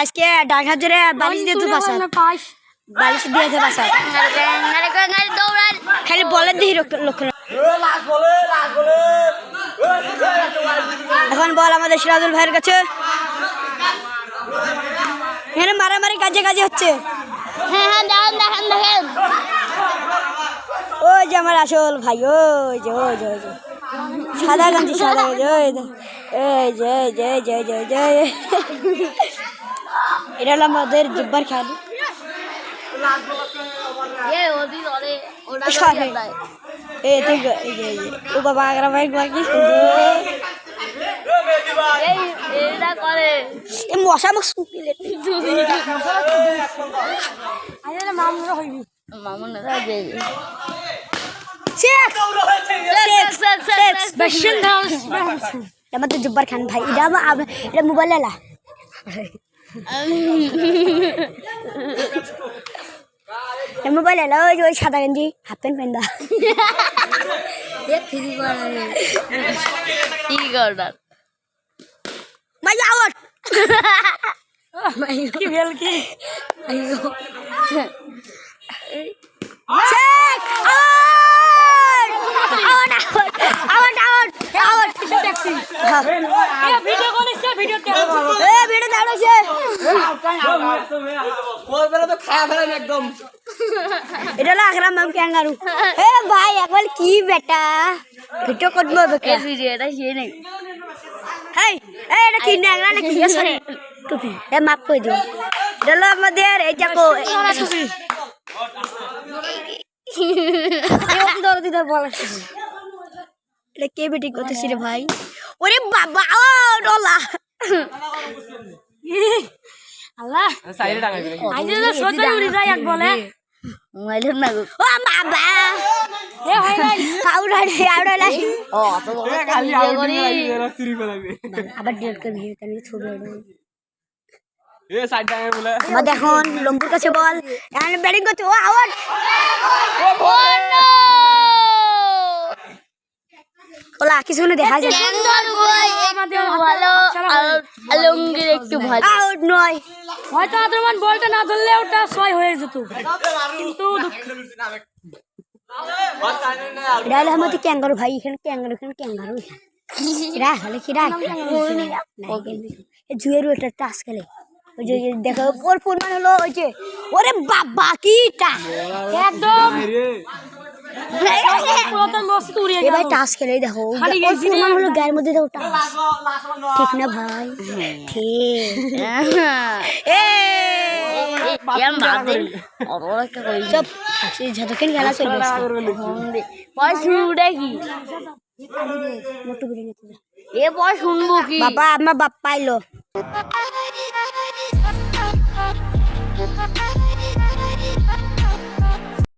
আজকে ডাক ধরে বালিশ দিয়ে তো বাসা বালিশ দিয়েছে বাসা খালি বলের দিহি লক্ষ্য এখন বল আমাদের সিরাজুল ভাইয়ের কাছে। এখানে মারামারি কাজে কাজে হচ্ছে। হ্যাঁ হ্যাঁ দেখেন দেখেন দেখেন ওই যে আমার আসল ভাই ওই যে ওই যে ওই যে। সাদা গান্ধী সাদা ওই যে এই যে এই যে এই যে যে যে। এটা হলো আমাদের জুব্বার খেয়াল এ ওদি ওরে ওটা সরে। এই দেখ এই যে এই যে ও বাবা আগরা ভাই গোয়া কি সুন্দর এই এটা করে এ মশা মুখ শুকিলে মামুন না যে শেখ শেখ, শেখ, শেখ, শেখ। আমাদের জুব্বার খান ভাই এটা আমার আব- এটা মোবাইল এলা এটা মোবাইল এলা ওই যে ওই সাদা গেঞ্জি হাফ প্যান্ট পেন্দা কি করডার মাই আউট কি বেল কি Sheikh out out out out out video কোন ভিডিও ক্যাঙ্গারু এ ভাই একবার কি বেটা ভিডিও করব বেটা এই ভিডিও এটা সেই নেই হেই এই এটা কি ন্যাংরা এ কো বেটি করতেছি ভাই ওরে বাবা ও ডলা আল্লাহ। আইজে তো সত্যি উড়ি যায় এক বলে। মোবাইলের না গো ও বাবা। এ রে লাই করি আবার ডিলিট করে ভিডিও কেন ছবি ওঠে আমাদের এখন লম্বুর কাছে বল। এখন ব্যাটিং করতে ও আউট। ও নো ওলা কিছু না দেখা যায় বই একটু ভালো আর একটু ভালো। আউট নয়। হয়তো আদ্রমান বলটা না ধরলে ওটা ছয় হয়ে যেত। কিন্তু এটা হলো আমাদের ক্যাঙ্গারু ভাই এখানে ক্যাঙ্গারু এখানে ক্যাঙ্গারু। হলে টাস খেলে। ওই যে দেখো ওর ফোন মানে হলো ওই যে ওরে বাবা কিটা! একদম। এ ভাই টাস খেলে দেখো। ওর মানে হলো গায়ের মধ্যে দেখো টাস। ঠিক না ভাই? ঠিক। সব যতক্ষণ খেলা চলবে। কি। এ শুনব কি? বাবা আমার বাপ পাইলো।